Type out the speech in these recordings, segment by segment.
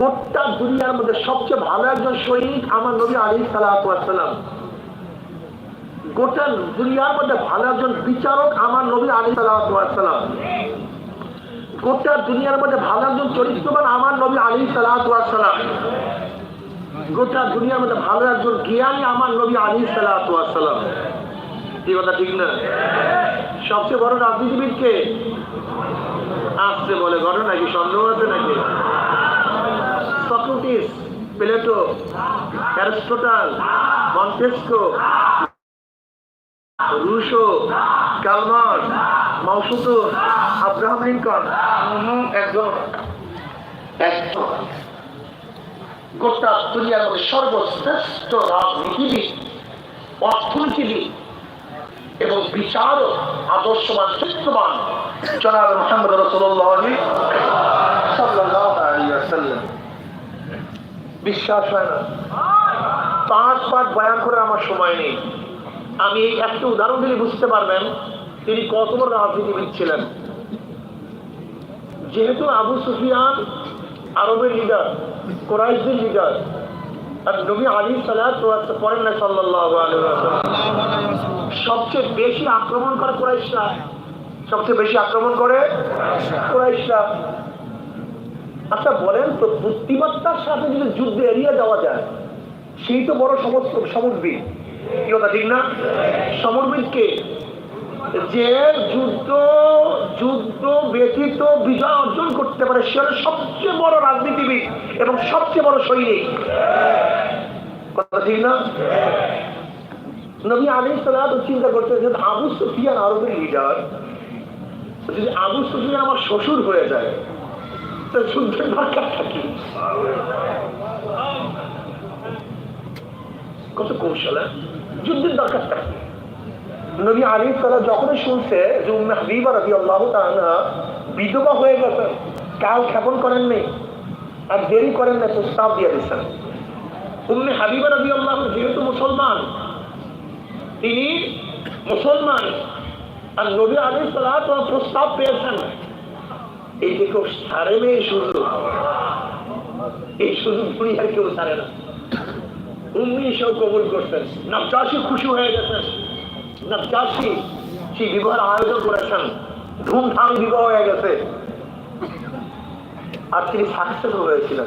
গোটা দুনিয়ার মধ্যে সবচেয়ে ভালো একজন সৈনিক আমার নবী আলী সালাম। গোটা দুনিয়ার মধ্যে ভালো একজন বিচারক আমার নবী আলী সালাম। গোটা দুনিয়ার মধ্যে ভালো একজন চরিত্রবান আমার নবী আলী সালাম। গোটা দুনিয়ার মধ্যে ভালো একজন জ্ঞানী আমার নবী আলী সালাম। এই কথা, ঠিক না? সবচেয়ে বড় রাজনীতিবিদ কে আসছে বলে ঘটনা কি? সন্দেহ আছে নাকি? Plato Aristotle Montesquieu Rousseau Karl Marx মাউসুদু Abraham Lincoln একজন গোটা দুনিয়ার মধ্যে সর্বশ্রেষ্ঠ রাজনীতিবিদ, অর্থনীতিবিদ এবং বিচারক, আদর্শবান চিত্তবান জনাব মোহাম্মদ রসুল্লাহ বিশ্বাস হয় না। পাঁচ পাঁচ বয়ান করে আমার সময় নেই। আমি এই একটা উদাহরণ দিলে বুঝতে পারবেন তিনি কত বড় রাজনীতিবিদ ছিলেন। যেহেতু আবু সুফিয়ান আরবের লিডার কোরাইশদের লিডার আর নবী আলী সালাহ পড়েন না সাল্লাহ সবচেয়ে বেশি আক্রমণ করে কোরাইশরা। সবচেয়ে বেশি আক্রমণ করে কোরাইশরা। আচ্ছা বলেন তো, বুদ্ধিমত্তার সাথে যদি যুদ্ধে এড়িয়ে যাওয়া যায়, সেই তো বড় সমস্ত সমরবীর। কি কথা, ঠিক না? সমরবীরকে যে যুদ্ধ যুদ্ধ ব্যতীত বিজয় অর্জন করতে পারে, সে সবচেয়ে বড় রাজনীতিবিদ এবং সবচেয়ে বড় সৈনিক। কথা ঠিক না? নবী আলী সালাদ চিন্তা করতে যে আবু সুফিয়ান আরবের লিডার যদি আবু সুফিয়ান আমার শ্বশুর হয়ে যায় তো যুদ্ধের দরকারটা কি? কত কৌশল হ্যাঁ? যুদ্ধের দরকারটা কি? নবী আলী সাল্লাহ যখনই শুনছে যে উম্মে হাবিবা রবি আল্লাহ বিধবা হয়ে গেছেন কাল ক্ষেপণ করেন নেই আর দেরি করেন না, প্রস্তাব দিয়ে দিচ্ছেন উম্মে হাবিবা রবি আল্লাহ যেহেতু মুসলমান, তিনি মুসলমান, আর নবী আলী সাল্লাহ প্রস্তাব পেয়েছেন। সারে এই কেউ সারে না। সেও কবুল করতেন খুশি হয়ে গেছেন। সেই আয়োজন করেছেন। ধুমধাম বিবাহ হয়ে গেছে। আর তিনি সাকসেস হয়েছিলেন।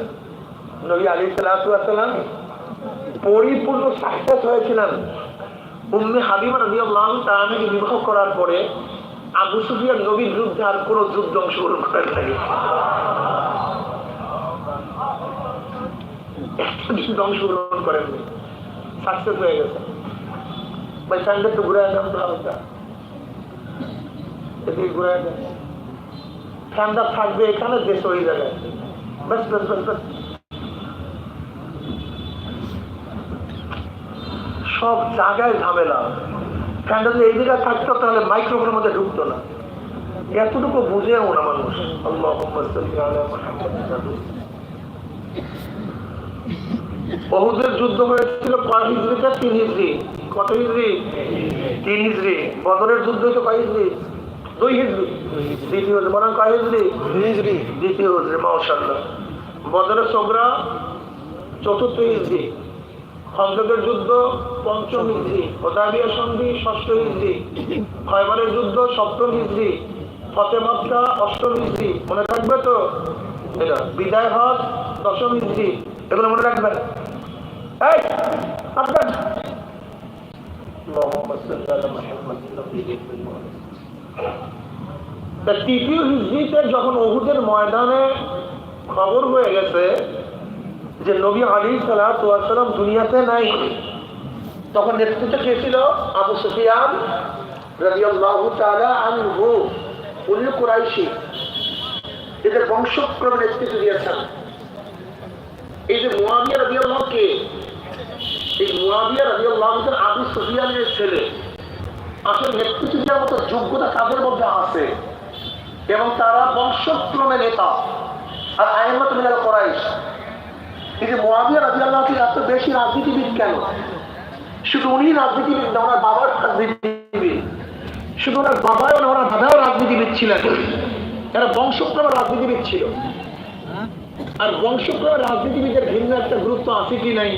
নবী আলী সাল্লাম পরিপূর্ণ সাকসেস হয়েছিলেন। উম্মে হাবিবা নদী আল্লাহ তাআলাকে বিবাহ করার পরে আবু সুফিয়ান নবীর বিরুদ্ধে আর কোনো যুদ্ধ অংশগ্রহণ করেন নাই। যুদ্ধ অংশগ্রহণ করেননি সাকসেস হয়ে গেছে। ঠান্ডা থাকবে এখানে, দেশ ওই জায়গায় সব জায়গায় ঝামেলা ফ্যানটা যদি এই জায়গায় থাকতো তাহলে মাইক্রোফোনের মধ্যে ঢুকতো না। এতটুকু বুঝেও না মানুষ। আল্লাহ বহুদের যুদ্ধ হয়েছিল কয় হিজড়িতে? তিন হিজড়ি। কত হিজড়ি? তিন হিজড়ি। বদরের যুদ্ধ হয়েছে কয় হিজড়ি? দুই হিজড়ি। দ্বিতীয় হিজড়ি বলেন কয় হিজড়ি? দ্বিতীয় হিজড়ি মাওশাল্লাহ বদরের সোগরা চতুর্থ হিজড়ি। খন্দকের যুদ্ধ পঞ্চম হিজড়ি হোদাবিয়া সন্ধি ষষ্ঠ হিজড়ি খয়বারের যুদ্ধ সপ্তম হিজড়ি ফতে মক্কা অষ্টম হিজড়ি মনে থাকবে তো? এটা বিদায় হজ দশম হিজড়ি এগুলো মনে রাখবেন। এই আপনার তা তৃতীয় হিজড়িতে যখন অহুদের ময়দানে খবর হয়ে গেছে যে নবী আলী সালাম দুনিয়াতে নাই। তখন নেতৃত্ব কে ছিল? আবু সুফিয়ান কুরাইশি। এদের বংশক্রমে নেতৃত্ব দিয়েছেন। এই যে মুয়াবিয়া রাদিয়াল্লাহু কে? এই মুয়াবিয়া রাদিয়াল্লাহু তাআলা আবু সুফিয়ানের ছেলে। আসলে নেতৃত্ব দেওয়ার মতো যোগ্যতা তাদের মধ্যে আছে। এবং তারা বংশক্রমে নেতা। আর আইমত মিলাল যে মোয়াবিয়া রাজি আল্লাহ এত বেশি রাজনীতিবিদ কেন? শুধু উনি রাজনীতিবিদ না, ওনার বাবার রাজনীতিবিদ। শুধু ওনার বাবাও না, ওনার দাদাও রাজনীতিবিদ ছিলেন। এরা বংশক্রমের রাজনীতিবিদ ছিল। আর বংশক্রমের রাজনীতিবিদের ভিন্ন একটা গুরুত্ব আছে কি নাই?